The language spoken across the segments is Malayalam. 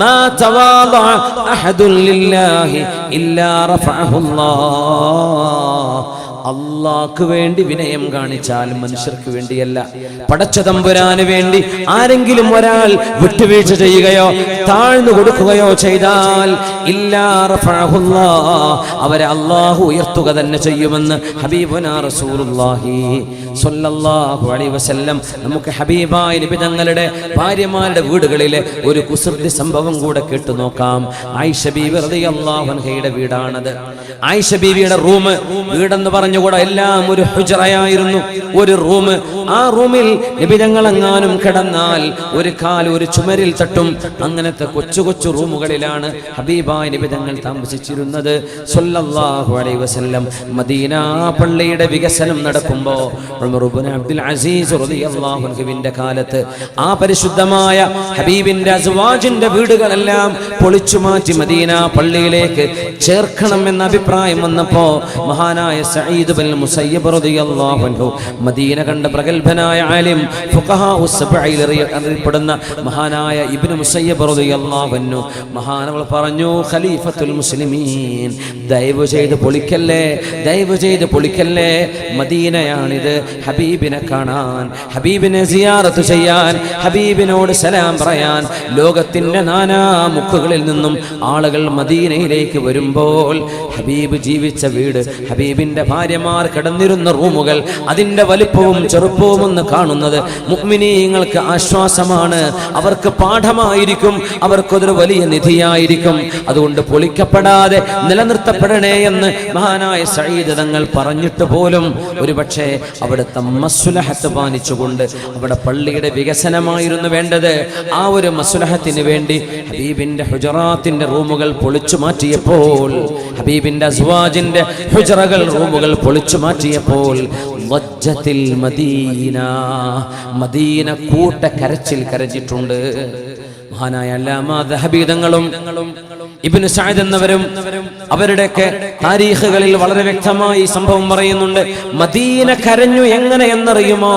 മാ تواضع أحد لله ഇല്ലാ رفعه الله. അള്ളാക്ക് വേണ്ടി വിനയം കാണിച്ചാൽ മനുഷ്യർക്ക് വേണ്ടിയല്ല. പടച്ച തമ്പുരാന് വേണ്ടി ആരെങ്കിലും ഒരാൾ വിട്ടുവീഴ്ച ചെയ്യുകയോ താഴ്ന്നു കൊടുക്കുകയോ ചെയ്താൽ. അവരെ അള്ളാഹു ഉയർത്തുക തന്നെ ചെയ്യുമെന്ന് ഹബീബുന റസൂലുള്ളാഹി. സ്വല്ലല്ലാഹു അലൈഹി വസല്ലം നമുക്ക് ഹബീബായ നബി തങ്ങളുടെ ഭാര്യമാരുടെ വീടുകളിലെ ഒരു കുസൃതി സംഭവം കൂടെ കേട്ടു നോക്കാം. ആയിഷ ബീവി റളിയല്ലാഹു അൻഹയുടെ വീടാണത്. ആയിഷ ബീവിയുടെ റൂം വീടെന്ന് പറഞ്ഞുകൂടെ എല്ലാം ഒരു ഹുജറയായിരുന്നു. ഒരു റൂം. ആ റൂമിൽ നിബിതങ്ങളെങ്ങാനും കിടന്നാൽ ഒരു കാൽ ഒരു ചുമരിൽ തട്ടും. അങ്ങനത്തെ കൊച്ചു കൊച്ചു റൂമുകളിലാണ് ഹബീബായ നിബിതങ്ങൾ താമസിച്ചിരുന്നത്. സല്ലല്ലാഹു അലൈഹി വസല്ലം മദീന പള്ളിയുടെ വികസനം നടക്കുമ്പോൾ അബ്ദുൽ അസീസ് റളിയല്ലാഹു അൻഹുവിന്റെ കാലത്ത് ആ പരിശുദ്ധമായ ഹബീബിന്റെ അസ്വാജിന്റെ വീടുകളെല്ലാം പൊളിച്ചു മാറ്റി മദീന പള്ളിയിലേക്ക് ചേർക്കണം എന്ന അഭിപ്രായം വന്നപ്പോ മഹാനായ സഈദ് ബിൻ മുസയ്യബ് റളിയല്ലാഹു അൻഹു മദീന കണ്ട പ്രഗൽഭനായ ആലിം ഫുഖഹാഉ സബ്ഇൽ അറിയപ്പെടുന്ന മഹാനായ ഇബ്നു മുസയ്യബ് റളിയല്ലാഹു അൻഹു മഹാനവൾ പറഞ്ഞു ഖലീഫത്തുൽ മുസ്ലിമീൻ ദയവ് ചെയ്ത് പൊളിക്കല്ലേ ദയവ് ചെയ്ത് പൊളിക്കല്ലേ മദീനയാണിത്. ഹബീബിനെ കാണാൻ ഹബീബിനെ സിയാറത്ത് ചെയ്യാൻ ഹബീബിനോട് സലാം പറയാൻ ലോകത്തിന്റെ നാനാ മുക്കുകളിൽ നിന്നും ആളുകൾ മദീനയിലേക്ക് വരുമ്പോൾ ഹബീബ് ജീവിച്ച വീട് ഹബീബിന്റെ ഭാര്യമാർ കിടന്നിരുന്ന റൂമുകൾ അതിന്റെ വലുപ്പവും ചെറുപ്പവും ഒന്ന് കാണുന്നത് മുഗ്മിനീയങ്ങൾക്ക് ആശ്വാസമാണ്. അവർക്ക് പാഠമായിരിക്കും അവർക്കൊരു വലിയ നിധിയായിരിക്കും. അതുകൊണ്ട് പൊളിക്കപ്പെടാതെ നിലനിർത്തപ്പെടണേ എന്ന് മഹാനായ സയ്യിദ് തങ്ങൾ പറഞ്ഞിട്ട് പോലും ഒരുപക്ഷെ അവിടുത്തെ മസുലഹത്ത് പാലിച്ചുകൊണ്ട് അവിടെ പള്ളിയുടെ വികസനമായിരുന്നു വേണ്ടത്. ആ ഒരു മസുലഹത്തിന് വേണ്ടി ഹബീബിന്റെ ഹുജറാത്തിന്റെ റൂമുകൾ പൊളിച്ചു മാറ്റിയപ്പോൾ ഹബീബിന്റെ അസ്വാജിന്റെ ഹുജറകൾ റൂമുകൾ പൊളിച്ചു മാറ്റിയപ്പോൾ മദീന മദീന കൂട്ട കരച്ചിൽ കരച്ചിട്ടുണ്ട് മഹാനായ അല്ലാമ ദഹബീതങ്ങളും ഇബ്നു സായദ് എന്നവരും അവരുടെയൊക്കെ താരീഖുകളിൽ വളരെ വ്യക്തമായി സംഭവം പറയുന്നുണ്ട് മദീന കരഞ്ഞു എങ്ങനെ എന്നറിയുമോ?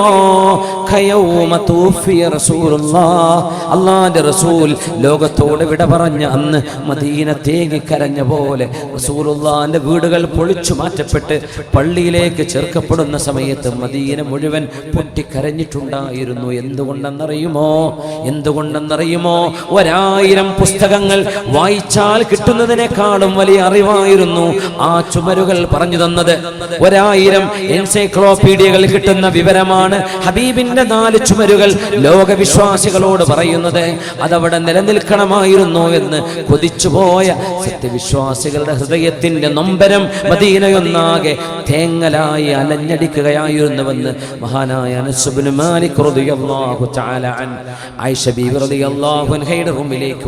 അല്ലാഹുവിന്റെ റസൂൽ ലോകത്തോട് വിട പറഞ്ഞ അന്ന് മദീന തേങ്ങി കരഞ്ഞ പോലെ റസൂലുള്ളാന്റെ വീടുകൾ പൊളിച്ചു മാറ്റപ്പെട്ട് പള്ളിയിലേക്ക് ചേർക്കപ്പെടുന്ന സമയത്ത് മദീന മുഴുവൻ പൊട്ടിക്കരഞ്ഞിട്ടുണ്ടായിരുന്നു. എന്തുകൊണ്ടെന്നറിയുമോ? എന്തുകൊണ്ടെന്നറിയുമോ? ഒരായിരം പുസ്തകങ്ങൾ വായിച്ചാൽ കിട്ടുന്നതിനേക്കാളും വലിയ അറിവായിരുന്നു ആ ചുമരുകൾ പറഞ്ഞു തന്നത്. ഒരായിരം എൻസൈക്ലോപീഡിയകൾ കിട്ടുന്ന വിവരമാണ് ഹബീബിന്റെ നാല് ചുമരുകൾ ലോകവിശ്വാസികളോട് പറയുന്നത് അതവിടെ നിലനിൽക്കണമായിരുന്നു എന്ന് കൊതിച്ചുപോയ സത്യവിശ്വാസികളുടെ ഹൃദയത്തിന്റെ നൊമ്പരം മദീനയൊന്നാകെ തേങ്ങലായി അലഞ്ഞടിക്കുകയായിരുന്നുവെന്ന് മഹാനായ അനസുബിന് മാലിക് ആയിഷ റളിയല്ലാഹു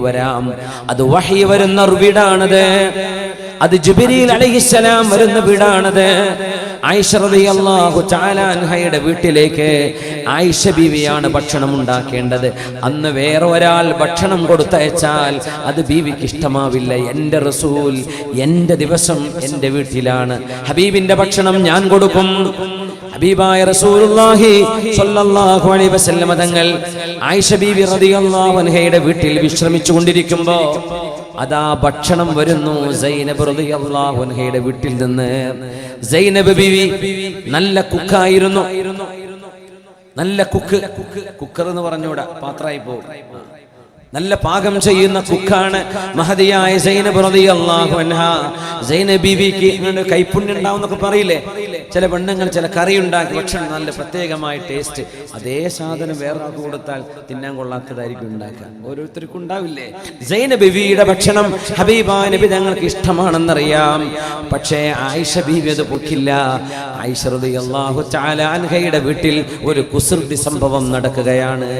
വരാം. അത് വഹി വരുന്ന വീടാണത്. അത് ജുബിരിയിൽ അലൈഹിസ്സലാം വരുന്ന വീടാണത്. അൻഹയുടെ വീട്ടിലേക്ക് ആയിഷ ബീവിയാണ് ഭക്ഷണം ഉണ്ടാക്കേണ്ടത്. അന്ന് വേറെ ഒരാൾ ഭക്ഷണം കൊടുത്തയച്ചാൽ അത് ബീവിക്ക് ഇഷ്ടമാവില്ല. എന്റെ റസൂൽ എന്റെ ദിവസം എന്റെ വീട്ടിലാണ്. ഹബീബിന്റെ ഭക്ഷണം ഞാൻ കൊടുക്കും. ഹബീബായ റസൂലുള്ളാഹി സ്വല്ലല്ലാഹു അലൈഹി വസല്ലമ തങ്ങൾ ആയിഷ ബീവി റളിയല്ലാഹു അൻഹയുടെ വീട്ടിൽ വിശ്രമിച്ചു കൊണ്ടിരിക്കുമ്പോൾ അതാ ഭക്ഷണം വരുന്നു സൈനബ് റളിയല്ലാഹു അൻഹയുടെ വീട്ടിൽ നിന്ന്. സൈനബ് ബീവി നല്ല കുക്കായിരുന്നു. നല്ല കുക്ക്. കുക്കർ എന്ന് പറഞ്ഞൂടാ പാത്രായി പോകും. നല്ല പാകം ചെയ്യുന്ന കുക്കാണ് മഹതിയായ സൈനബ് റളിയല്ലാഹു അൻഹ. സൈന ബീവിക്ക് കൈപ്പുണ്യം ഉണ്ടാവുന്നൊക്കെ പറയില്ലേ? ചില പെണ്ണുങ്ങൾ ചില കറി ഉണ്ടാക്കി. ഭക്ഷണം നല്ല പ്രത്യേകമായ ടേസ്റ്റ് അതേ സാധനം വേറെ കൊടുത്താൽ തിന്നാൻ കൊള്ളാത്തതായിരിക്കും ഉണ്ടാക്കുക. ഓരോരുത്തർക്കും ഉണ്ടാവില്ലേ? സൈന ബീവിയുടെ ഭക്ഷണം ഹബീബ നബി ഞങ്ങൾക്ക് ഇഷ്ടമാണെന്നറിയാം. പക്ഷേ ആയിഷ ബീവി അത് പൊക്കില്ല. ആയിഷ റളിയല്ലാഹു തആല അൻഹയുടെ വീട്ടിൽ ഒരു കുസൃതി സംഭവം നടക്കുകയാണ്.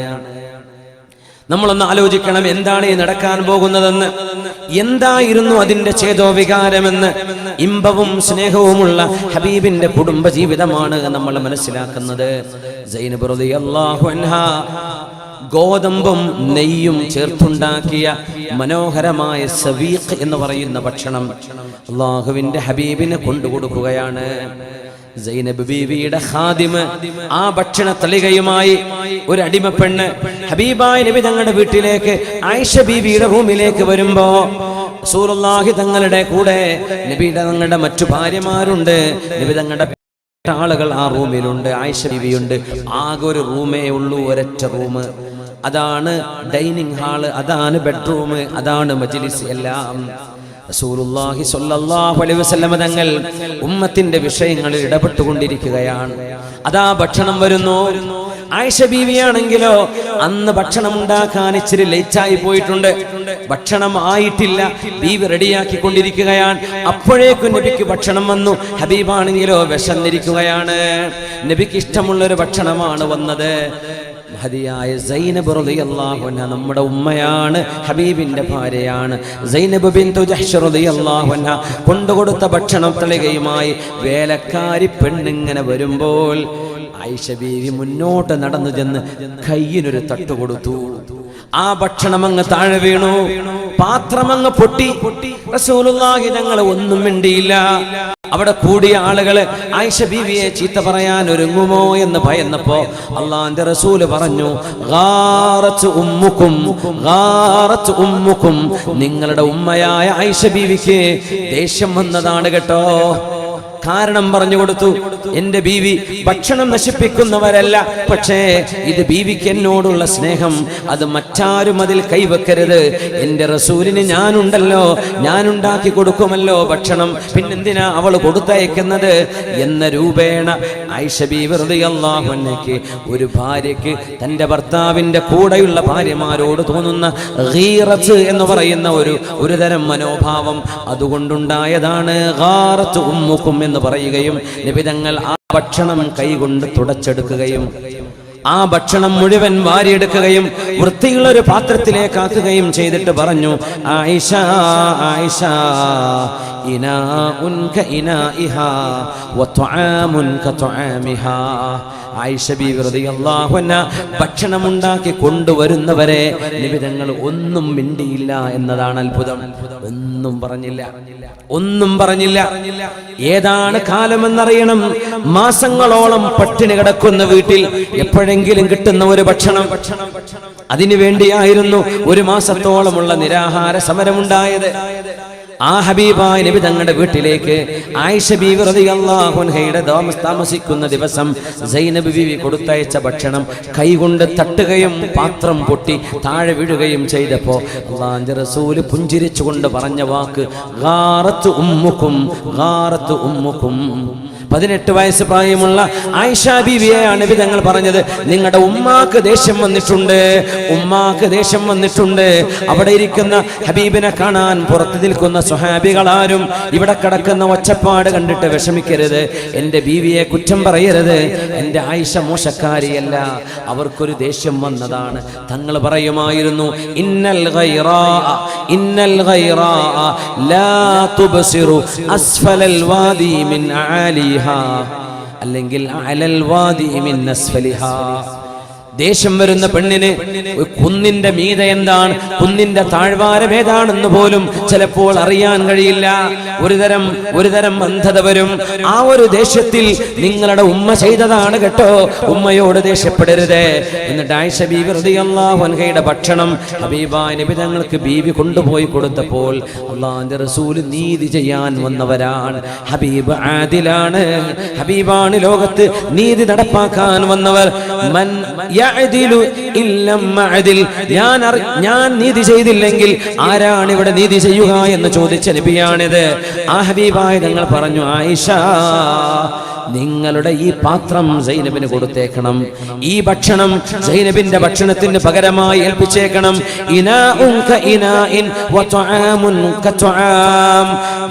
നമ്മളൊന്ന് ആലോചിക്കണം എന്താണ് ഈ നടക്കാൻ പോകുന്നതെന്ന്. എന്തായിരുന്നു അതിന്റെ ചേതോ വികാരമെന്ന് ഇമ്പവും സ്നേഹവുമുള്ള ഹബീബിന്റെ കുടുംബ ജീവിതമാണ് നമ്മൾ മനസ്സിലാക്കുന്നത്. ഗോതമ്പും നെയ്യും ചേർത്തുണ്ടാക്കിയ മനോഹരമായ സവീഖ് എന്ന് പറയുന്ന ഭക്ഷണം അള്ളാഹുവിന്റെ ഹബീബിനെ കൊണ്ടുകൊടുക്കുകയാണ്. സൈനബ് ബീവിയുടെ ഖാദിമ് ആ ഭക്ഷണ തളികയുമായി ഒരു അടിമ പെണ്ണ് ഹബീബായ നബി തങ്ങളുടെ വീട്ടിലേക്ക് ആയിഷ ബീവിയുടെ റൂമിലേക്ക് വരുമ്പോ സൂറുല്ലാഹി തങ്ങളുടെ കൂടെ നബിയുടെ തങ്ങളുടെ മറ്റു ഭാര്യമാരുണ്ട്. നബി തങ്ങളുടെ ആളുകൾ ആ റൂമിലുണ്ട് ആയിഷ ബീവിയുണ്ട്. ആകെ ഒരു റൂമേ ഉള്ളൂ ഒരൊറ്റ റൂം. അതാണ് ഡൈനിങ് ഹാൾ അതാണ് ബെഡ്റൂം അതാണ് മജിലിസ് എല്ലാം. റസൂലുള്ളാഹി സ്വല്ലല്ലാഹു അലൈഹി വസല്ലമ തങ്ങൾ ഉമ്മത്തിന്റെ വിഷയങ്ങളിൽ ഇടപെട്ടുകൊണ്ടിരിക്കുകയാണ്. അതാ ഭക്ഷണം വരുന്നു. ആയിഷ ബീവിയാണെങ്കിലോ അന്ന് ഭക്ഷണം ഉണ്ടാക്കാൻ ഇച്ചിരി ലേറ്റായി പോയിട്ടുണ്ട്. ഭക്ഷണം ആയിട്ടില്ല. ബീവി റെഡിയാക്കി കൊണ്ടിരിക്കുകയാണ് അപ്പോഴേക്കും നബിക്ക് ഭക്ഷണം വന്നു. ഹബീബാണെങ്കിലോ വിശന്നിരിക്കുകയാണ്. നബിക്ക് ഇഷ്ടമുള്ളൊരു ഭക്ഷണമാണ് വന്നത്. ഹദിയായ സൈനബ് അൻഹ നമ്മുടെ ഉമ്മയാണ് ഹബീബിന്റെ ഭാര്യയാണ്. സൈനബ് ബിന്തു ജഹ്ഷ് അൻഹ കൊണ്ടുകൊടുത്ത ഭക്ഷണം തളികയുമായി വേലക്കാരി പെണ്ണിങ്ങനെ വരുമ്പോൾ ആയിഷ ബീവി മുന്നോട്ട് നടന്നു ചെന്ന് കയ്യിനൊരു തട്ടു കൊടുത്തു. ആ ഭക്ഷണം അങ്ങ് താഴെ വീണു. പാത്രം അങ്ങ് പൊട്ടി. റസൂലുള്ളാഹി ഞങ്ങൾ ഒന്നും മിണ്ടിയില്ല. അവിടെ കൂടിയ ആളുകൾ ആയിഷ ബീവിയെ ചീത്ത പറയാൻ ഒരുങ്ങുമോ എന്ന് ഭയന്നപ്പോ അള്ളാന്റെ റസൂൽ പറഞ്ഞു ഉമ്മുക്കും ഉമ്മുക്കും. നിങ്ങളുടെ ഉമ്മയായ ആയിഷ ബീവിക്ക് ദേഷ്യം വന്നതാണ് കേട്ടോ. കാരണം പറഞ്ഞു കൊടുത്തു. എന്റെ ബീവി ഭക്ഷണം നശിപ്പിക്കുന്നവരല്ല. പക്ഷേ ഇത് ബീവിക്ക് എന്നോടുള്ള സ്നേഹം. അത് മറ്റാരും അതിൽ കൈവെക്കരുത്. എന്റെ റസൂലിന് ഞാനുണ്ടല്ലോ. ഞാനുണ്ടാക്കി കൊടുക്കുമല്ലോ ഭക്ഷണം. പിന്നെന്തിനാ അവൾ കൊടുത്തയക്കുന്നത്? എന്ന രൂപേണ ആയിഷ ബീവി റളിയല്ലാഹുഅൻഹയ്ക്ക് ഒരു ഭാര്യയ്ക്ക് തന്റെ ഭർത്താവിന്റെ കൂടെയുള്ള ഭാര്യമാരോട് തോന്നുന്ന ഗീറത്ത് എന്ന് പറയുന്ന ഒരു ഒരു തരം മനോഭാവം അതുകൊണ്ടുണ്ടായതാണ്. ഗാറത്ത് ഉമ്മുക്കും എന്ന് പറയുകയും നിബിതങ്ങൾ ആ ഭക്ഷണം കൈകൊണ്ട് തുടച്ചെടുക്കുകയും ആ ഭക്ഷണം മുഴുവൻ വാരിയെടുക്കുകയും വൃത്തിയുള്ള ഒരു പാത്രത്തിലേക്കാക്കുകയും ചെയ്തിട്ട് പറഞ്ഞു ആയിഷ ആയിഷ ബീവി റളിയല്ലാഹു അൻഹ ഭക്ഷണം ഉണ്ടാക്കി കൊണ്ടുവരുന്നവരെ നിബിതങ്ങൾ ഒന്നും മിണ്ടിയില്ല എന്നതാണ് അത്ഭുതം. ഒന്നും പറഞ്ഞില്ല. ഒന്നും പറഞ്ഞില്ല. ഏതാണ് കാലമെന്നറിയണം. മാസങ്ങളോളം പട്ടിണി കിടക്കുന്ന വീട്ടിൽ എപ്പോഴെങ്കിലും കിട്ടുന്ന ഒരു ഭക്ഷണം. അതിനു വേണ്ടിയായിരുന്നു ഒരു മാസത്തോളമുള്ള നിരാഹാര സമരമുണ്ടായത്. ആ ഹബീബായ നബി തങ്ങളുടെ വീട്ടിലേക്ക് ആയിഷ ബീവി താമസ താമസിക്കുന്ന ദിവസം സൈനബ് ബീവി കൊടുത്തയച്ച ഭക്ഷണം കൈകൊണ്ട് തട്ടുകയും പാത്രം പൊട്ടി താഴെ വീഴുകയും ചെയ്തപ്പോൾ അള്ളാന്റെ റസൂൽ പുഞ്ചിരിച്ചുകൊണ്ട് പറഞ്ഞ വാക്ക് ഗാറത്ത് ഉമ്മുക്കും ഗാറത്ത് ഉമ്മുക്കും. പതിനെട്ട് വയസ്സ് പ്രായമുള്ള ആയിഷ ബീവിയെയാണ് നബി തങ്ങൾ പറഞ്ഞത്. നിങ്ങളുടെ ഉമ്മാക്ക് ദേഷ്യം വന്നിട്ടുണ്ട്. ഉമ്മാക്ക് ദേഷ്യം വന്നിട്ടുണ്ട്. അവിടെ ഇരിക്കുന്ന ഹബീബിനെ കാണാൻ പുറത്തു നിൽക്കുന്ന സ്വഹാബികളാരും ഇവിടെ കിടക്കുന്ന ഒച്ചപ്പാട് കണ്ടിട്ട് വിഷമിക്കരുത്. എന്റെ ബീവിയെ കുറ്റം പറയരുത്. എന്റെ ആയിഷ മോശക്കാരിയല്ല. അവർക്കൊരു ദേഷ്യം വന്നതാണ്. തങ്ങൾ പറയുമായിരുന്നു ഇന്നൽ ഇന്നൽ ലാ തുബസിറു അസ്ഫലൽ വാദി മിൻ ആലിഹാ അല്ലെങ്കിൽ അലൽ വാദി മിൻ അസ്ഫലിഹാ ദേഷ്യം വരുന്ന പെണ്ണിന് കുന്നിന്റെ മീത എന്താണ്? കുന്നിന്റെ താഴ്വാരം ഏതാണെന്ന് പോലും ചിലപ്പോൾ അറിയാൻ കഴിയില്ല. ഒരുതരം ഒരുതരം ഒരു തരം അന്ധത വരും. ആ ഒരു ദേഷ്യത്തിൽ നിങ്ങളുടെ ഉമ്മ ചെയ്തതാണ് കേട്ടോ. ഉമ്മയോട് ദേഷ്യപ്പെടരുത്. എന്നിട്ട് ആയിഷ ബീവി റളിയല്ലാഹു അൻഹയുടെ ഭക്ഷണം ഹബീബായ നബി തങ്ങൾക്ക് ബീവി കൊണ്ടുപോയി കൊടുത്തപ്പോൾ അള്ളാഹിന്റെ റസൂൽ നീതി ചെയ്യാൻ വന്നവരാണ്. ഹബീബ് ആദിലാണ്. ഹബീബാണ് ലോകത്ത് നീതി നടപ്പാക്കാൻ വന്നവർ. മൻ ഞാൻ ഞാൻ നീതി ചെയ്തില്ലെങ്കിൽ ആരാണ് ഇവിടെ നീതി ചെയ്യുക എന്ന് ചോദിച്ച നബിയാണിത്. ആ ഹബീബായ തങ്ങൾ പറഞ്ഞു ആയിഷ നിങ്ങളുടെ ഈ പാത്രം സൈനബിന് കൊടുത്തേക്കണം. ഈ ഭക്ഷണം സൈനബിന്റെ ഭക്ഷണത്തിന് പകരമായി ഏൽപ്പിച്ചേക്കണം.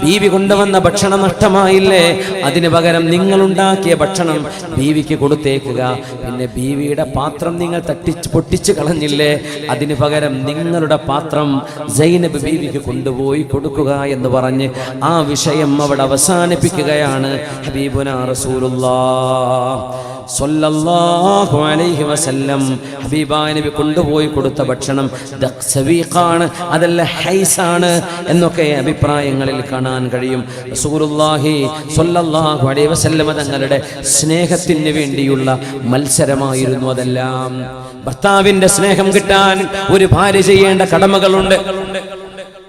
ബീവി കൊണ്ടുവന്ന ഭക്ഷണം നഷ്ടമായില്ലേ? അതിന് പകരം നിങ്ങൾ ഉണ്ടാക്കിയ ഭക്ഷണം ബീവിക്ക് കൊടുത്തേക്കുക. പിന്നെ ബീവിയുടെ പാത്രം നിങ്ങൾ തട്ടിച്ച് പൊട്ടിച്ച് കളഞ്ഞില്ലേ? അതിന് പകരം നിങ്ങളുടെ പാത്രം സൈനബ് ബീവിക്ക് കൊണ്ടുപോയി കൊടുക്കുക എന്ന് പറഞ്ഞ് ആ വിഷയം അവിടെ അവസാനിപ്പിക്കുകയാണ്. ഹബീബുന റസൂലുള്ളാ സ്വല്ലല്ലാഹു അലൈഹി വസല്ലം ഹബീബായ നബി കൊണ്ടുപോയി കൊടുത്ത ഭക്ഷണം ദഖ്സവീഖാണ് അതല്ല ഹൈസാണ് എന്നൊക്കെ അഭിപ്രായങ്ങളിൽ കാണാൻ കഴിയും. റസൂലുള്ളാഹി സ്വല്ലല്ലാഹു അലൈഹി വസല്ലം തങ്ങളുടെ സ്നേഹത്തിന് വേണ്ടിയുള്ള മത്സരമായിരുന്നു അതെല്ലാം. ഭർത്താവിന്റെ സ്നേഹം കിട്ടാൻ ഒരു ഭാര്യ ചെയ്യേണ്ട കടമകളുണ്ട്.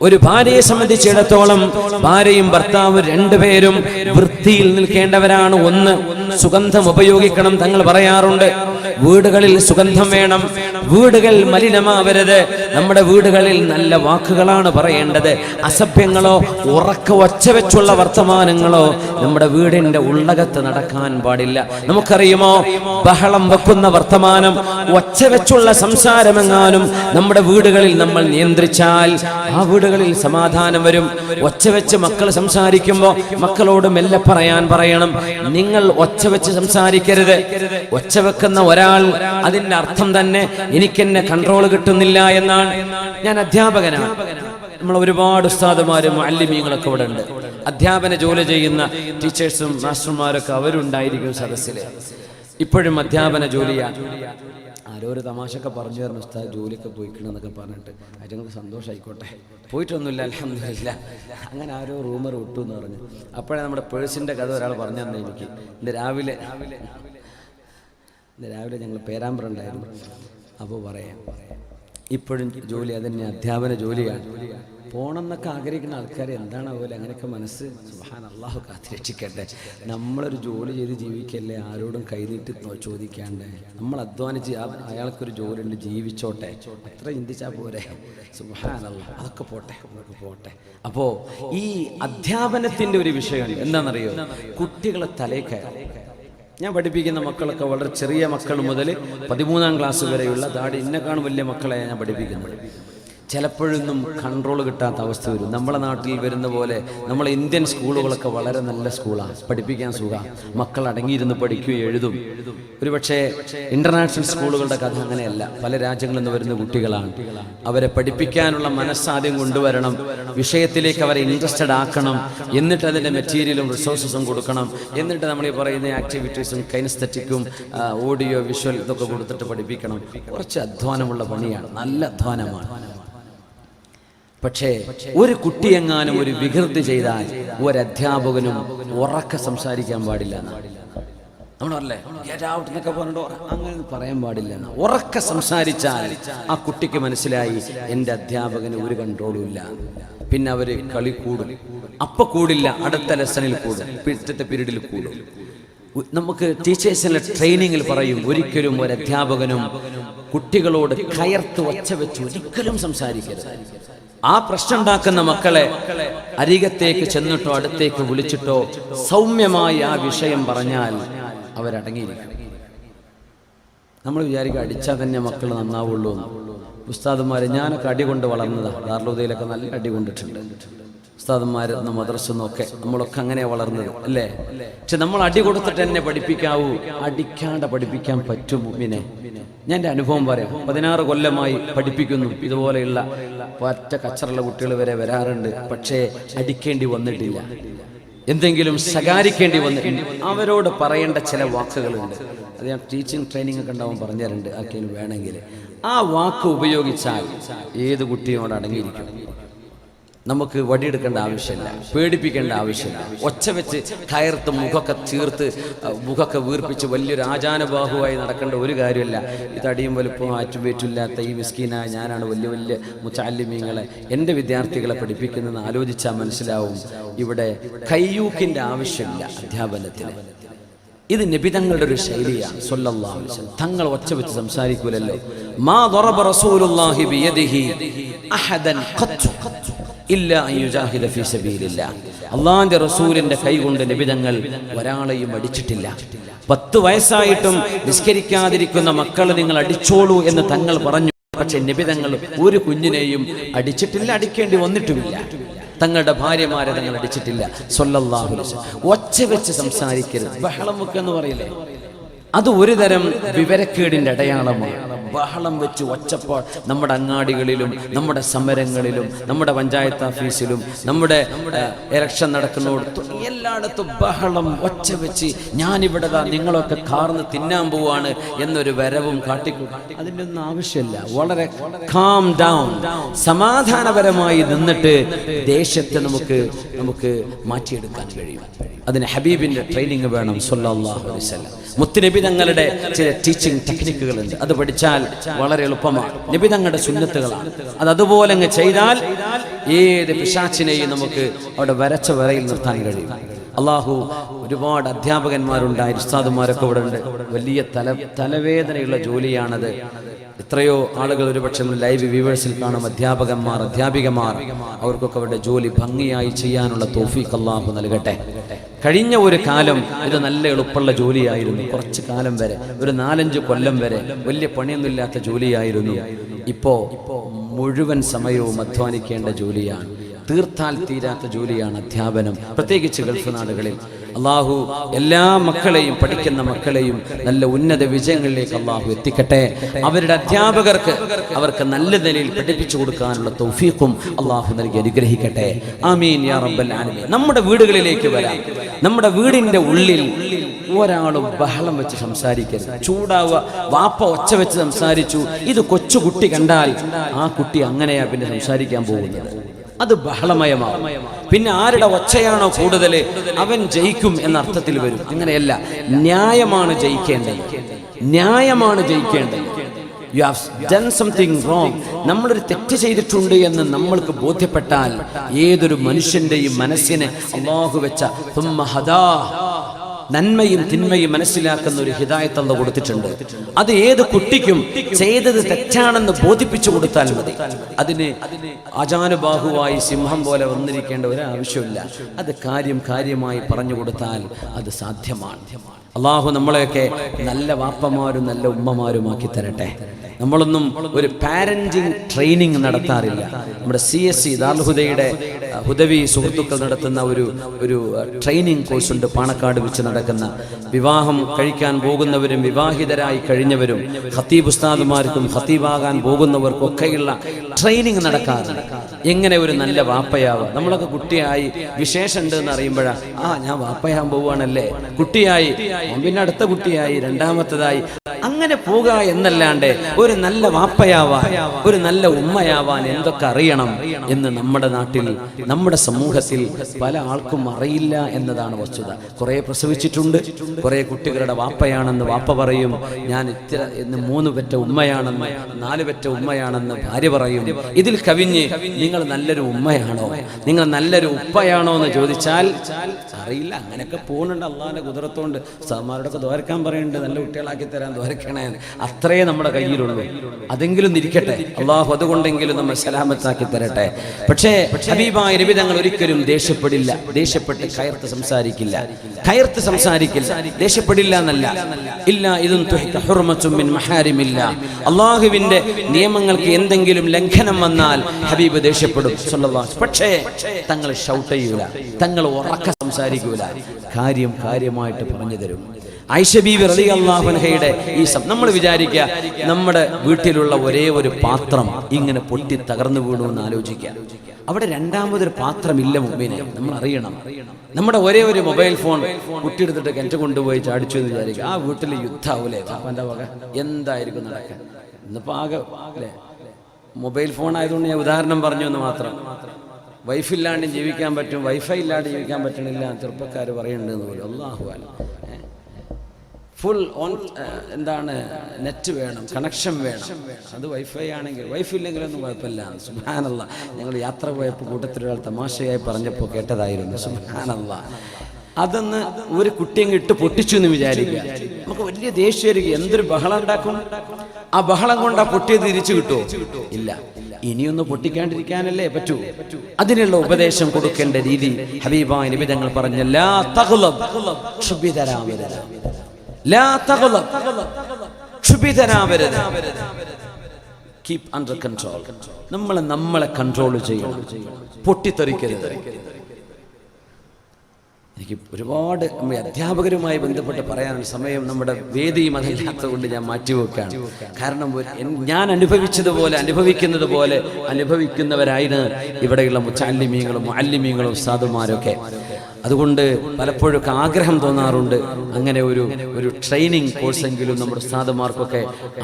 ഒരു ഭാര്യയെ സംബന്ധിച്ചിടത്തോളം ഭാര്യയും ഭർത്താവും രണ്ടുപേരും വൃത്തിയിൽ നിൽക്കേണ്ടവരാണ്. ഒന്ന് സുഗന്ധം ഉപയോഗിക്കണം തങ്ങൾ പറയാറുണ്ട്. വീടുകളിൽ സുഗന്ധം വേണം. വീടുകൾ മലിനമാവരുത്. നമ്മുടെ വീടുകളിൽ നല്ല വാക്കുകളാണ് പറയേണ്ടത്. അസഭ്യങ്ങളോ ഉറക്ക ഒച്ച വെച്ചുള്ള വർത്തമാനങ്ങളോ നമ്മുടെ വീടിന്റെ ഉള്ളകത്ത് നടക്കാൻ പാടില്ല. നമുക്കറിയുമോ? ബഹളം വെക്കുന്ന വർത്തമാനം ഒച്ച വെച്ചുള്ള സംസാരമെങ്ങാനും നമ്മുടെ വീടുകളിൽ നമ്മൾ നിയന്ത്രിച്ചാൽ ആ വീടുകളിൽ സമാധാനം വരും. ഒച്ച വെച്ച് മക്കൾ സംസാരിക്കുമ്പോൾ മക്കളോട് മെല്ലെ പറയാൻ പറയണം. നിങ്ങൾ ഒച്ച വെച്ച് സംസാരിക്കരുത്. ഒച്ച വെക്കുന്ന ഒരാൾ അതിന്റെ അർത്ഥം തന്നെ എനിക്കെന്നെ കൺട്രോൾ കിട്ടുന്നില്ല എന്നാണ്. ഞാൻ അധ്യാപകനാണ്. നമ്മൾ ഒരുപാട് ഉസ്താദുമാരും അല്ലിമീങ്ങളൊക്കെ ഇവിടെ ഉണ്ട്. അധ്യാപന ജോലി ചെയ്യുന്ന ടീച്ചേഴ്സും മാസ്റ്റർമാരൊക്കെ അവരുണ്ടായിരിക്കും സദസ്സിൽ ഇപ്പോഴും അധ്യാപന ജോലിയാണ് ആരോ ഒരു തമാശയൊക്കെ പറഞ്ഞു തരണം ഉസ്താദ് ജോലിയൊക്കെ പോയിക്കണമെന്നൊക്കെ പറഞ്ഞിട്ട്. അതിനൊക്കെ സന്തോഷമായിക്കോട്ടെ പോയിട്ടൊന്നുമില്ല അലഹമില്ല അങ്ങനെ ആരോ റൂമർ വിട്ടു എന്ന് പറഞ്ഞു. അപ്പോഴേ നമ്മുടെ പേഴ്സിന്റെ കഥ ഒരാൾ പറഞ്ഞു തന്നെ എനിക്ക്. ഇന്ന് രാവിലെ ഇന്ന് രാവിലെ ഞങ്ങൾ പേരാമ്പ്ര ഉണ്ടായിരുന്നു അപ്പോൾ പറയാം. ഇപ്പോഴും ജോലി അതന്നെ അധ്യാപന ജോലിയാണ്. പോകണം എന്നൊക്കെ ആഗ്രഹിക്കുന്ന ആൾക്കാർ എന്താണ് അതുപോലെ അങ്ങനെയൊക്കെ മനസ്സ് സുഹാൻ അള്ളാഹു കാത്തിരക്ഷിക്കട്ടെ നമ്മളൊരു ജോലി ചെയ്ത് ജീവിക്കല്ലേ ആരോടും കൈനീട്ടി ചോദിക്കാണ്ട്. നമ്മൾ അധ്വാനിച്ച് അയാൾക്കൊരു ജോലി ഉണ്ട് ജീവിച്ചോട്ടെ. അത്ര ചിന്തിച്ചാൽ പോരെ. സുഹാൻ അള്ളാഹ് അതൊക്കെ പോട്ടെ. പോട്ടെ. അപ്പോൾ ഈ അധ്യാപനത്തിന്റെ ഒരു വിഷയമുണ്ട് എന്താണെന്നറിയോ കുട്ടികളെ തലേ ഞാൻ പഠിപ്പിക്കുന്ന മക്കളൊക്കെ വളരെ ചെറിയ മക്കൾ മുതൽ പതിമൂന്നാം ക്ലാസ് വരെയുള്ള ദാടി ഇന്നെക്കാളും വലിയ മക്കളെ ഞാൻ പഠിപ്പിക്കുന്നത്. ചിലപ്പോഴൊന്നും കൺട്രോൾ കിട്ടാത്ത അവസ്ഥ വരും. നമ്മളെ നാട്ടിൽ വരുന്ന പോലെ നമ്മളെ ഇന്ത്യൻ സ്കൂളുകളൊക്കെ വളരെ നല്ല സ്കൂളാണ് പഠിപ്പിക്കാൻ സുഖം. മക്കൾ അടങ്ങിയിരുന്ന് പഠിക്കുകയും എഴുതും. ഒരുപക്ഷെ ഇന്റർനാഷണൽ സ്കൂളുകളുടെ കഥ അങ്ങനെയല്ല. പല രാജ്യങ്ങളിൽ നിന്ന് വരുന്ന കുട്ടികളാണ്. അവരെ പഠിപ്പിക്കാനുള്ള മനസ്സാദ്യം കൊണ്ടുവരണം. വിഷയത്തിലേക്ക് അവരെ ഇൻട്രസ്റ്റഡ് ആക്കണം. എന്നിട്ട് അതിന്റെ മെറ്റീരിയലും റിസോഴ്സസും കൊടുക്കണം. എന്നിട്ട് നമ്മൾ ഈ പറയുന്ന ആക്ടിവിറ്റീസും കൈനസ്തറ്റിക്കും ഓഡിയോ വിഷ്വൽ ഇതൊക്കെ കൊടുത്തിട്ട് പഠിപ്പിക്കണം. കുറച്ച് അധ്വാനമുള്ള പണിയാണ്. നല്ല അധ്വാനമാണ്. പക്ഷേ ഒരു കുട്ടിയെങ്ങാനും ഒരു വികൃതി ചെയ്താൽ ഒരു അധ്യാപകനും ഉറക്ക സംസാരിക്കാൻ പാടില്ല നമ്മൾ അങ്ങനെ പറയാൻ പാടില്ല. ഉറക്ക സംസാരിച്ചാൽ ആ കുട്ടിക്ക് മനസ്സിലായി എന്റെ അധ്യാപകന് ഒരു കൺട്രോളും ഇല്ല. പിന്നെ അവർ കളി കൂടും. അപ്പൊ കൂടില്ല അടുത്ത ലെസണിൽ കൂടും. പിറ്റത്തെ പീരീഡിൽ കൂടും. നമുക്ക് ടീച്ചേഴ്സിന്റെ ട്രെയിനിങ്ങിൽ പറയും ഒരിക്കലും ഒരു അധ്യാപകനും കുട്ടികളോട് കയർത്ത് ഒച്ച വെച്ച് ഒരിക്കലും സംസാരിക്കരുത്. ആ പ്രശ്നം ഉണ്ടാക്കുന്ന മക്കളെ അരികത്തേക്ക് ചെന്നിട്ടോ അടുത്തേക്ക് വിളിച്ചിട്ടോ സൗമ്യമായി ആ വിഷയം പറഞ്ഞാൽ അവരടങ്ങിയിരിക്കും. നമ്മൾ വിചാരിക്കുക അടിച്ചാൽ തന്നെ മക്കൾ നന്നാവുള്ളൂ ഉസ്താദന്മാർ ഞാനൊക്കെ അടി കൊണ്ട് വളർന്നതാണ് ദാർലോദയിലൊക്കെ നല്ല അടി കൊണ്ടിട്ടുണ്ട്. ഉസ്താദന്മാർ മദ്രസെന്നൊക്കെ നമ്മളൊക്കെ അങ്ങനെ വളർന്നത് അല്ലേ? പക്ഷെ നമ്മൾ അടി കൊടുത്തിട്ട് എന്നെ പഠിപ്പിക്കാവൂ? അടിക്കാണ്ട് പഠിപ്പിക്കാൻ പറ്റും മുമ്പിനെ ഞാൻ എന്റെ അനുഭവം പറയാം. പതിനാറ് കൊല്ലമായി പഠിപ്പിക്കുന്നു. ഇതുപോലെയുള്ള പറ്റ കച്ചറുള്ള കുട്ടികൾ വരെ വരാറുണ്ട്. പക്ഷേ അടിക്കേണ്ടി വന്നിട്ടില്ല. എന്തെങ്കിലും ശകാരിക്കേണ്ടി വന്നിട്ടുണ്ട്. അവരോട് പറയേണ്ട ചില വാക്കുകളുണ്ട്. അത് ഞാൻ ടീച്ചിങ് ട്രെയിനിങ് ഒക്കെ ഉണ്ടാവും പറഞ്ഞുതരുന്നുണ്ട് ആർക്കെങ്കിലും വേണമെങ്കിൽ. ആ വാക്ക് ഉപയോഗിച്ചാൽ ഏത് കുട്ടിയോട് അടങ്ങിയിരിക്കും. നമുക്ക് വടിയെടുക്കേണ്ട ആവശ്യമില്ല പേടിപ്പിക്കേണ്ട ആവശ്യമില്ല. ഒച്ച വെച്ച് കയർത്ത് മുഖമൊക്കെ ചീർത്ത് മുഖമൊക്കെ വീർപ്പിച്ച് വലിയൊരു ആചാനബാഹുവായി നടക്കേണ്ട ഒരു കാര്യമില്ല. ഈ തടിയും വലുപ്പവും ആറ്റുപേറ്റില്ലാത്ത ഈ മിസ്കീനായ ഞാനാണ് വലിയ വലിയ മുച്ചാലിമ്യങ്ങളെ എന്റെ വിദ്യാർത്ഥികളെ പഠിപ്പിക്കുന്നതെന്ന് ആലോചിച്ചാൽ മനസ്സിലാവും. ഇവിടെ കയ്യൂക്കിന്റെ ആവശ്യമില്ല അധ്യാപനത്തിന്. ഇത് നിബിതങ്ങളുടെ ഒരു ശൈലിയാണ് വസല്ലം. തങ്ങൾ ഒച്ച വെച്ച് സംസാരിക്കൂലല്ലോ. മാ റസൂലുള്ളാഹി ബിയദിഹി അഹദൻ ഖത്ത്. ഇല്ല യുജാഹിദ ഫീ സബീലില്ല. അള്ളാന്റെ റസൂലിന്റെ കൈകൊണ്ട് നിബിതങ്ങൾ ഒരാളെയും അടിച്ചിട്ടില്ല. പത്ത് വയസ്സായിട്ടും നിസ്കരിക്കാതിരിക്കുന്ന മക്കളെ നിങ്ങൾ അടിച്ചോളൂ എന്ന് തങ്ങൾ പറഞ്ഞു. പക്ഷെ നിബിതങ്ങൾ ഒരു കുഞ്ഞിനെയും അടിച്ചിട്ടില്ല അടിക്കേണ്ടി വന്നിട്ടുമില്ല. തങ്ങളുടെ ഭാര്യമാരെ തങ്ങൾ അടിച്ചിട്ടില്ല. സൊല്ലാഹു. ഒച്ച വെച്ച് സംസാരിക്കരുത്. ബഹളം എന്ന് പറയില്ലേ? അത് ഒരു തരം വിവരക്കേടിന്റെ അടയാളമാണ്. ബഹളം വെച്ച് ഒച്ചപ്പോൾ നമ്മുടെ അങ്ങാടികളിലും നമ്മുടെ സമരങ്ങളിലും നമ്മുടെ പഞ്ചായത്ത് ഓഫീസിലും നമ്മുടെ ഇലക്ഷൻ നടക്കുന്നിടത്തും എല്ലായിടത്തും ബഹളം ഒച്ച വെച്ച് ഞാനിവിടെ നിങ്ങളൊക്കെ കാർന്ന് തിന്നാൻ പോവാണ് എന്നൊരു വരവും കാട്ടിക്കൂ അതിന്റെ ഒന്നും ആവശ്യമില്ല. വളരെ കാം ഡൗൺ സമാധാനപരമായി നിന്നിട്ട് ദേശത്തെ നമുക്ക് നമുക്ക് മാറ്റിയെടുക്കാൻ കഴിയും. അതിന് ഹബീബിന്റെ ട്രെയിനിങ് വേണം സുല്ലാഹു അലൈഹി വസല്ലം. മുത്തുനബി തങ്ങളുടെ ചില ടീച്ചിങ് ടെക്നിക്കുകളുണ്ട് അത് പഠിച്ചാൽ വളരെ എളുപ്പമാണ്. നബി തങ്ങളുടെ സുന്നത്തുകളാണ്. അത് അതുപോലെ അങ്ങ് ചെയ്താൽ ഏത് പിശാച്ചിനെയും നമുക്ക് അവിടെ വരച്ച വരയിൽ നിർത്താൻ കഴിയും. അള്ളാഹു ഒരുപാട് അധ്യാപകന്മാരുണ്ടായി ഉസ്താദുമാരൊക്കെ ഇവിടെ ഉണ്ട്. വലിയ തല തലവേദനയുള്ള ജോലിയാണത്. എത്രയോ ആളുകൾ ഒരുപക്ഷെ ലൈവ് വ്യൂവേഴ്സിൽ കാണും അധ്യാപകന്മാർ അധ്യാപികമാർ. അവർക്കൊക്കെ അവരുടെ ജോലി ഭംഗിയായി ചെയ്യാനുള്ള തോഫീഖ് അള്ളാഹു നൽകട്ടെ. കഴിഞ്ഞ ഒരു കാലം ഇത് നല്ല എളുപ്പമുള്ള ജോലിയായിരുന്നു. കുറച്ച് കാലം വരെ ഒരു നാലഞ്ച് കൊല്ലം വരെ വലിയ പണിയൊന്നുമില്ലാത്ത ജോലിയായിരുന്നു. ഇപ്പോ മുഴുവൻ സമയവും അധ്വാനിക്കേണ്ട ജോലിയാണ്. തീർത്താൽ തീരാത്ത ജോലിയാണ് അധ്യാപനം. പ്രത്യേകിച്ച് ഗൾഫ് നാടുകളിൽ. അള്ളാഹു എല്ലാ മക്കളെയും പഠിക്കുന്ന മക്കളെയും നല്ല ഉന്നത വിജയങ്ങളിലേക്ക് അള്ളാഹു എത്തിക്കട്ടെ. അവരുടെ അധ്യാപകർക്ക് അവർക്ക് നല്ല നിലയിൽ പഠിപ്പിച്ചു കൊടുക്കാനുള്ള തൗഫീഖും അള്ളാഹു നൽകി അനുഗ്രഹിക്കട്ടെ. ആമീൻ യാ റബ്ബൽ ആലമീൻ. നമ്മുടെ വീടുകളിലേക്ക് വരാം. നമ്മുടെ വീടിന്റെ ഉള്ളിൽ ഒരാളും ബഹളം വെച്ച് സംസാരിക്കരുത്. ചൂടാവുക വാപ്പ ഒച്ച വെച്ച് സംസാരിച്ചു. ഇത് കൊച്ചു കുട്ടി കണ്ടാൽ ആ കുട്ടി അങ്ങനെയാ പിന്നെ സംസാരിക്കാൻ പോകുന്നത്. അത് ബഹളമയമാവും. പിന്നെ ആരുടെ ഒച്ചയാണോ കൂടുതൽ? അവൻ ജയിക്കും എന്ന അർത്ഥത്തിൽ വരും. അങ്ങനെയല്ല. ന്യായമാണ് ജയിക്കേണ്ടത്. ന്യായമാണ് ജയിക്കേണ്ടത്. You have done something wrong നമ്മളൊരു തെറ്റ് ചെയ്തിട്ടുണ്ട് എന്ന് നമ്മൾക്ക് ബോധ്യപ്പെട്ടാൽ ഏതൊരു മനുഷ്യന്റെയും മനസ്സിനെ അള്ളാഹു വെച്ച ഹദാ. നന്മയും തിന്മയും മനസ്സിലാക്കുന്ന ഒരു ഹിതായത്ത് കൊടുത്തിട്ടുണ്ട്. അത് ഏത് കുട്ടിക്കും ചെയ്തത് തെറ്റാണെന്ന് ബോധിപ്പിച്ചു കൊടുത്താൽ മതി. അതിന് അജാനുബാഹുവായി സിംഹം പോലെ വന്നിരിക്കേണ്ട ഒരു ആവശ്യമില്ല അത് കാര്യം കാര്യമായി പറഞ്ഞു കൊടുത്താൽ അത് സാധ്യമാണ്. അള്ളാഹു നമ്മളെയൊക്കെ നല്ല വാപ്പമാരും നല്ല ഉമ്മമാരുമാക്കി തരട്ടെ. നമ്മളൊന്നും ഒരു പാരന്റിങ് ട്രെയിനിങ് നടത്താറില്ല. നമ്മുടെ സി എസ് സി ദാർഹുദയുടെ ഹുദവി സുഹൃത്തുക്കൾ നടത്തുന്ന ഒരു ഒരു ട്രെയിനിങ് കോഴ്സ് ഉണ്ട്. പാണക്കാട് വെച്ച് നടക്കുന്ന വിവാഹം കഴിക്കാൻ പോകുന്നവരും വിവാഹിതരായി കഴിഞ്ഞവരും ഹത്തീബ് ഉസ്താദുമാർക്കും ഹത്തീബാകാൻ പോകുന്നവർക്കും ഒക്കെയുള്ള ട്രെയിനിങ് നടക്കാറുണ്ട് എങ്ങനെ ഒരു നല്ല വാപ്പയാവുക നമ്മളൊക്കെ കുട്ടിയായി വിശേഷമുണ്ട് എന്ന് അറിയുമ്പോഴാണ് ആ ഞാൻ വാപ്പയാൻ പോവുകയാണല്ലേ? കുട്ടിയായി പിന്നെ അടുത്ത കുട്ടിയായി രണ്ടാമത്തതായി. അങ്ങനെ പോകുക എന്നല്ലാണ്ട് ഒരു നല്ല വാപ്പയാവാൻ ഒരു നല്ല ഉമ്മയാവാൻ എന്തൊക്കെ അറിയണം എന്ന് നമ്മുടെ നാട്ടിൽ നമ്മുടെ സമൂഹത്തിൽ പല ആൾക്കും അറിയില്ല എന്നതാണ് വസ്തുത. കുറെ പ്രസവിച്ചിട്ടുണ്ട് കുറെ കുട്ടികളുടെ വാപ്പയാണെന്ന് വാപ്പ പറയും ഞാൻ ഇത്ര എന്ന് മൂന്ന് പെറ്റ ഉമ്മയാണെന്ന് നാല് പെറ്റ ഉമ്മയാണെന്ന് ഭാര്യ പറയും. ഇതിൽ കവിഞ്ഞ് നിങ്ങൾ നല്ലൊരു ഉമ്മയാണോ? നിങ്ങൾ നല്ലൊരു ഉപ്പയാണോ എന്ന് ചോദിച്ചാൽ അറിയില്ല അങ്ങനെയൊക്കെ പോകുന്നുണ്ട് അള്ളാഹിന്റെ കുതിരത്തോണ്ട്. സാമാരോടൊക്കെ ദ്വാരക്കാൻ പറയുന്നുണ്ട് നല്ല കുട്ടികളാക്കി തരാൻ ദ്വാരക്കണേ അത്രേ നമ്മുടെ കയ്യിലുള്ളൂ. അതെങ്കിലും ഇരിക്കട്ടെ അള്ളാഹു അതുകൊണ്ടെങ്കിലും നമ്മൾ സലാമത്താക്കി തരട്ടെ. പക്ഷേ ഹബീബായ രവി തങ്ങൾ ഒരിക്കലും ദേഷ്യപ്പെടില്ല. ദേഷ്യപ്പെട്ട് കയർത്ത് സംസാരിക്കില്ല. കയർത്ത് സംസാരിക്കില്ല. ദേഷ്യപ്പെടില്ല എന്നല്ല. ഇല്ല ഇതും മഹാരിമില്ല. അള്ളാഹുവിന്റെ നിയമങ്ങൾക്ക് എന്തെങ്കിലും ലംഘനം വന്നാൽ ഹബീബ് ദേഷ്യപ്പെടും. പക്ഷേ തങ്ങൾ ഷൗട്ട് ചെയ്യൂല. തങ്ങൾ ഉറക്ക സംസാരിക്കൂല. കാര്യം കാര്യമായിട്ട് പറഞ്ഞു തരും. ഐഷബീബി റലി അള്ളാഹുനഹയുടെ ഈ നമ്മൾ വിചാരിക്കുക നമ്മുടെ വീട്ടിലുള്ള ഒരേ ഒരു പാത്രം ഇങ്ങനെ പൊട്ടി തകർന്നു വീണു എന്ന് ആലോചിക്കുക. അവിടെ രണ്ടാമതൊരു പാത്രമില്ല മുമ്പിനെ. നമ്മൾ അറിയണം. നമ്മുടെ ഒരേ ഒരു മൊബൈൽ ഫോൺ കുട്ടിയെടുത്തിട്ട് കിണറ്റ് കൊണ്ടുപോയി ചാടിച്ചു എന്ന് വിചാരിക്കുക. ആ വീട്ടിൽ യുദ്ധാവൂലേ? പാപ്പന്റെ വക? എന്തായിരിക്കും നടക്കാൻ? ഇന്നിപ്പോൾ ആകെ അല്ലേ? മൊബൈൽ ഫോൺ ആയതുകൊണ്ട് ഞാൻ ഉദാഹരണം പറഞ്ഞു എന്ന് മാത്രം. വൈഫില്ലാണ്ട് ജീവിക്കാൻ പറ്റും വൈഫൈ ഇല്ലാണ്ട് ജീവിക്കാൻ പറ്റണില്ല ചെറുപ്പക്കാർ പറയുന്നുണ്ട് പോലും. അള്ളാഹു ഫുൾ ഓൺ എന്താണ് നെറ്റ് വേണം കണക്ഷൻ വേണം. അത് വൈഫൈ ആണെങ്കിൽ വൈഫ് ഇല്ലെങ്കിലൊന്നും കുഴപ്പമില്ല. സുഹാനല്ല ഞങ്ങൾ യാത്ര പോയപ്പോൾ കൂട്ടത്തിലൊരാൾ തമാശയായി പറഞ്ഞപ്പോൾ കേട്ടതായിരുന്നു. സുഹാനല്ല അതൊന്ന് ഒരു കുട്ടിയും ഇട്ട് പൊട്ടിച്ചു എന്ന് വിചാരിക്കുക. നമുക്ക് വലിയ ദേഷ്യം എന്തൊരു ബഹളം ഉണ്ടാക്കും? ആ ബഹളം കൊണ്ട് ആ പൊട്ടിയത് തിരിച്ചു കിട്ടുമോ? ഇല്ല. ഇനിയൊന്ന് പൊട്ടിക്കാണ്ടിരിക്കാനല്ലേ പറ്റൂ. അതിനുള്ള ഉപദേശം കൊടുക്കേണ്ട രീതി ഹബീബായ നിബിതങ്ങൾ പറഞ്ഞല്ല ക്ഷുഭിതരാമരുത് കീപ് അണ്ടർ കൺട്രോൾ നമ്മളെ നമ്മളെ കൺട്രോൾ ചെയ്യണം. പൊട്ടിത്തെറിക്കരുത്. എനിക്ക് ഒരുപാട് അധ്യാപകരുമായി ബന്ധപ്പെട്ട് പറയാനുള്ള സമയം നമ്മുടെ വേദിയും അതില്ലാത്തതുകൊണ്ട് ഞാൻ മാറ്റിവെക്കാണ് കാരണം ഞാൻ അനുഭവിച്ചതുപോലെ അനുഭവിക്കുന്നത് പോലെ അനുഭവിക്കുന്നവരായിരുന്നു ഇവിടെയുള്ള മുച്ചാലിമീങ്ങളും മുഅല്ലിമീങ്ങളും സാധുമാരൊക്കെ അതുകൊണ്ട് പലപ്പോഴൊക്കെ ആഗ്രഹം തോന്നാറുണ്ട്. അങ്ങനെ ഒരു ഒരു ട്രെയിനിങ് കോഴ്സെങ്കിലും നമ്മുടെ ഉസ്താദുമാർക്കൊക്കെ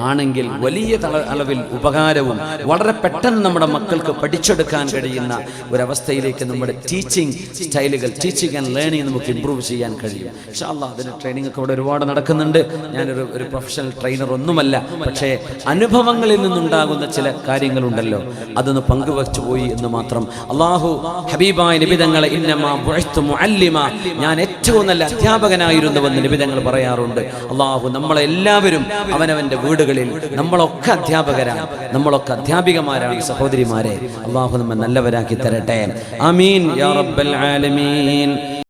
ആണെങ്കിൽ വലിയ അളവിൽ ഉപകാരവും വളരെ പെട്ടെന്ന് നമ്മുടെ മക്കൾക്ക് പഠിച്ചെടുക്കാൻ കഴിയുന്ന ഒരവസ്ഥയിലേക്ക് നമ്മുടെ ടീച്ചിങ് സ്റ്റൈലുകൾ ടീച്ചിങ് ആൻഡ് ലേണിംഗ് നമുക്ക് ഇമ്പ്രൂവ് ചെയ്യാൻ കഴിയും. പക്ഷേ അല്ല അതിന് ട്രെയിനിങ് ഒക്കെ ഇവിടെ ഒരുപാട് നടക്കുന്നുണ്ട്. ഞാനൊരു ഒരു പ്രൊഫഷണൽ ട്രെയിനർ ഒന്നുമല്ല പക്ഷേ അനുഭവങ്ങളിൽ നിന്നുണ്ടാകുന്ന ചില കാര്യങ്ങളുണ്ടല്ലോ. അതൊന്ന് പങ്കുവച്ചു പോയി എന്ന് മാത്രം. അള്ളാഹു ഹബീബായ നിബിതങ്ങളെ ഇന്നമാ മുഅല്ലിമ. ഞാൻ ഏറ്റവും നല്ല അധ്യാപകനായിരുന്നുവെന്ന് നിബിതങ്ങൾ പറയാറുണ്ട്. അള്ളാഹു നമ്മളെല്ലാവരും അവനവന്റെ വീടുകളിൽ നമ്മളൊക്കെ അധ്യാപകരാണ്. നമ്മളൊക്കെ അധ്യാപികമാരാണ് സഹോദരിമാരെ. അള്ളാഹു നമ്മെ നല്ലവരാക്കി തരട്ടെ. ആമീൻ. യാ റബ്ബൽ ആലമീൻ.